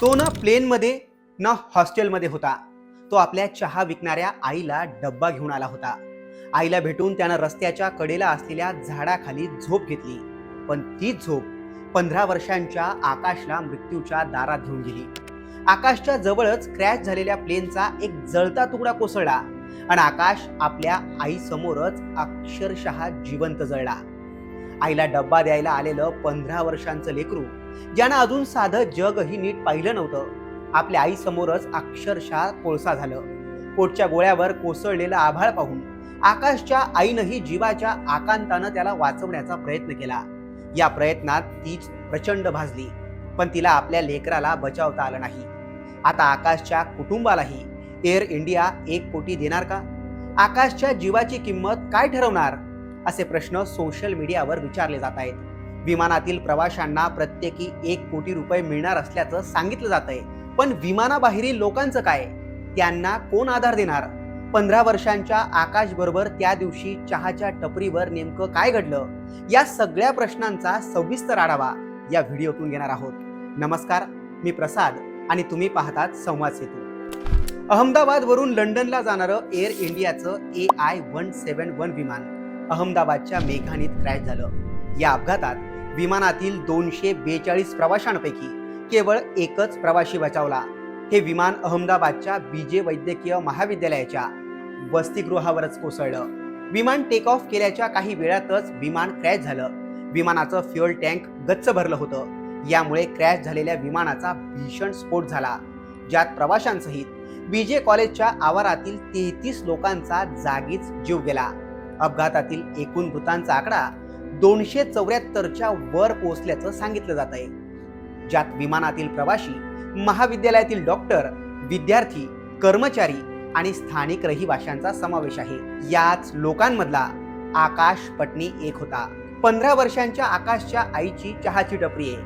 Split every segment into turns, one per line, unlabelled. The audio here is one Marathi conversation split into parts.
तो ना प्लेनमध्ये ना हॉस्टेलमध्ये होता. तो आपल्या चहा विकणाऱ्या आईला डब्बा घेऊन आला होता. आईला भेटून त्यानं रस्त्याच्या कडेला असलेल्या झाडाखाली झोप घेतली. पण ती झोप पंधरा वर्षांच्या आकाशला मृत्यूच्या दारात घेऊन गेली. आकाशच्या जवळच क्रॅश झालेल्या प्लेनचा एक जळता तुकडा कोसळला आणि आकाश आपल्या आईसमोरच अक्षरशः जिवंत जळला. आईला डब्बा द्यायला आलेलं पंधरा वर्षांचं लेकरू ज्यानं अजून साधं जगही नीट पाहिलं नव्हतं. आपल्या आईसमोरच अक्षरशः कोळसा झालं. पोटच्या गोळ्यावर कोसळलेलं आभाळ पाहून आकाशच्या आईनंही जीवाच्या आकांतानं त्याला वाचवण्याचा प्रयत्न केला. या प्रयत्नात तीच प्रचंड भाजली पण तिला आपल्या लेकराला बचावता आलं नाही. आता आकाशच्या कुटुंबालाही एअर इंडिया एक कोटी देणार का? आकाशच्या जीवाची किंमत काय ठरवणार? असे प्रश्न सोशल मीडियावर विचारले जात आहेत. विमानातील प्रवाशांना प्रत्येकी एक कोटी रुपये मिळणार असल्याचं सांगितलं जात आहे पण विमानाबाहेरील लोकांचं काय? त्यांना कोण आधार देणार? पंधरा वर्षांच्या आकाश बरोबर त्या दिवशी चहाच्या टपरीवर नेमकं काय घडलं? या सगळ्या प्रश्नांचा सविस्तर आढावा या व्हिडिओतून घेणार आहोत. नमस्कार मी प्रसाद आणि तुम्ही पाहतात संवाद सेतू. अहमदाबाद वरून लंडनला जाणारं एअर इंडियाचं A I one seven one विमान अहमदाबादच्या मेघानीत क्रॅश झालं. या अपघातात विमानातील दोनशे बेचाळीस प्रवाशांपैकी केवळ एकच प्रवाशी बचावला. हे विमान अहमदाबादच्या बीजे वैद्यकीय महाविद्यालयाच्या वसतिगृहावरच कोसळलं. विमान टेक ऑफ केल्याच्या काही वेळातच विमान क्रॅश झालं. विमानाचं फ्युअल टँक गच्च भरलं होतं. यामुळे क्रॅश झालेल्या विमानाचा भीषण स्फोट झाला. ज्यात प्रवाशांसहित बीजे कॉलेजच्या आवारातील तेहतीस लोकांचा जागीच जीव गेला. अपघातातील एकूण मृतांचा आकडा दोनशे चौऱ्याहत्तरच्या वर पोहोचल्याचं सांगितलं जात आहे. ज्यात विमानातील प्रवाशी महाविद्यालयातील डॉक्टर विद्यार्थी कर्मचारी आणि स्थानिक रहिवाशांचा समावेश आहे. याच लोकांमधला आकाश पटणी एक होता. पंधरा वर्षांच्या आकाशच्या आईची चहाची टपरी आहे.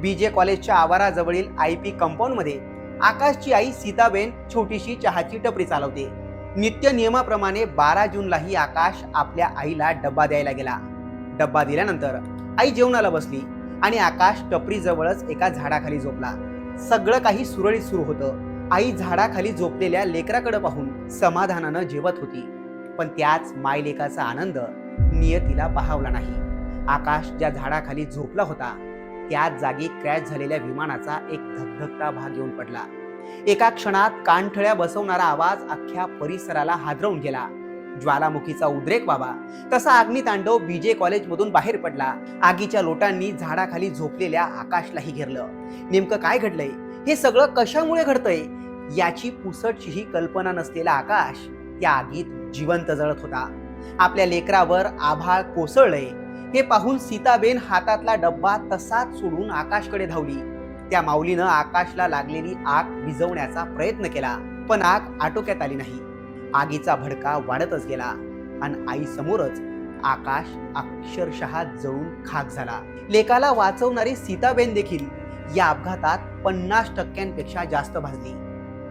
बीजे कॉलेजच्या आवाराजवळील आय पी कंपाऊंडमध्ये आकाशची आई सीताबेन छोटीशी चहाची टपरी चालवते. नित्य नियमाप्रमाणे बारा जूनलाही आकाश आपल्या आईला डब्बा द्यायला गेला. डब्बा दिल्यानंतर आई जेवणाला बसली आणि आकाश टपरीजवळच एका झाडाखाली झोपला. सगळं काही सुरळीत सुरू होतं. आई झाडाखाली झोपलेल्या लेकराकडे पाहून समाधानानं जेवत होती. पण त्याच मायलेकाचा आनंद नियतीला पाहावला नाही. आकाश ज्या झाडाखाली झोपला होता त्याच जागी क्रॅश झालेल्या विमानाचा एक धगधगता भाग येऊन पडला. एका क्षणात कानठळ्या बसवणारा आवाज अख्ख्या परिसराला हादरवून गेला. ज्वालामुखीचा उद्रेक व्हावा. तसा अग्नितांडव बीजे कॉलेजमधून बाहेर पडला. आगीच्या लोटांनी झाडाखाली झोपलेल्या आकाशलाही घेरलं. नेमकं काय घडलंय? हे सगळं कशामुळे घडतंय? याची पुसटशीही कल्पना नसलेला आकाश त्या आगीत जिवंत जळत होता. आपल्या लेकरावर आभाळ कोसळलंय. हे पाहून सीताबेन हातातला डब्बा तसाच सोडून आकाशकडे धावली. त्या माऊलीनं आकाशला लागलेली आग विझवण्याचा प्रयत्न केला पण आग आटोक्यात आली नाही. आगीचा भडका वाढतच गेला. आणि आई समोरच आकाश अक्षरशः जळून खाक झाला. लेकाला वाचवणारी सीताबेन देखील या अपघातात पन्नास टक्क्यांपेक्षा जास्त भाजली.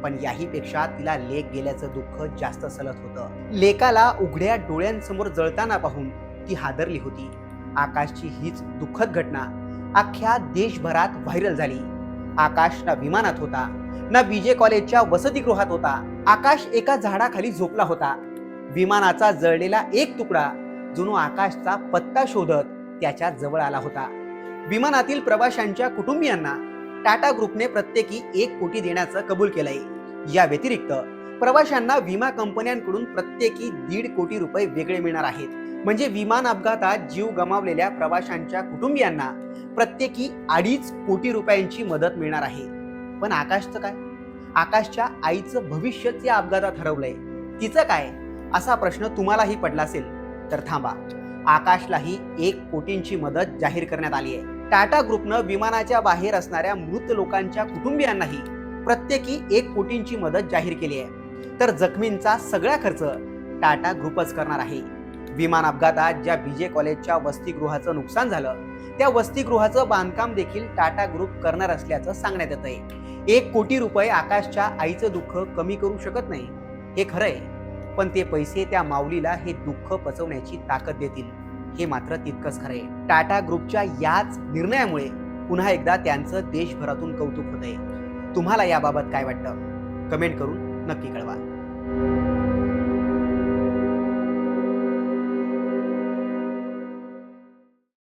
पण याही पेक्षा तिला लेक गेल्याचं दुःख जास्त सलत होतं. लेकाला उघड्या डोळ्यांसमोर जळताना पाहून ती हादरली होती. आकाशची हीच दुःखद घटना अख्ख्या देशभरात व्हायरल झाली. आकाश ना विमानात होता. ना बीजे कॉलेजच्या वसतिगृहात होता. आकाश एका झाडाखाली झोपला होता. विमानाचा जळलेला एक तुकडा जुनो आकाशचा पत्ता शोधत त्याच्याजवळ आला होता. विमानातील प्रवाशांच्या कुटुंबियांना टाटा ग्रुपने प्रत्येकी एक कोटी देण्याचं कबूल केलंय. या व्यतिरिक्त प्रवाशांना विमा कंपन्यांकडून प्रत्येकी दीड कोटी रुपये वेगळे मिळणार आहेत. म्हणजे विमान अपघातात जीव गमावलेल्या प्रवाशांच्या कुटुंबियांना प्रत्येकी अडीच कोटी रुपयांची मदत मिळणार आहे. पण आकाशचं काय? आकाशच्या आईचं भविष्यच या अपघातात हरवलंय. तिचं काय? असा प्रश्न तुम्हालाही पडला असेल तर थांबा. आकाशलाही एक कोटींची मदत जाहीर करण्यात आली आहे. टाटा ग्रुपनं विमानाच्या बाहेर असणाऱ्या मृत लोकांच्या कुटुंबियांनाही प्रत्येकी एक कोटींची मदत जाहीर केली आहे. तर जखमींचा सगळा खर्च टाटा ग्रुपच करणार आहे. विमान अपघातात ज्या बीजे कॉलेजच्या वसतिगृहाचं नुकसान झालं त्या वसतिगृहाचं बांधकाम देखील टाटा ग्रुप करणार असल्याचं सांगण्यात येत आहे एक कोटी रुपये आकाशच्या आईचं दुःख कमी करू शकत नाही हे खरंय पण ते पैसे त्या माऊलीला हे दुःख पचवण्याची ताकद देतील हे मात्र तितकंच खरंय टाटा ग्रुपच्या याच निर्णयामुळे पुन्हा एकदा त्यांचं देशभरातून कौतुक होत आहे तुम्हाला याबाबत काय वाटतं? कमेंट करून नक्की कळवा.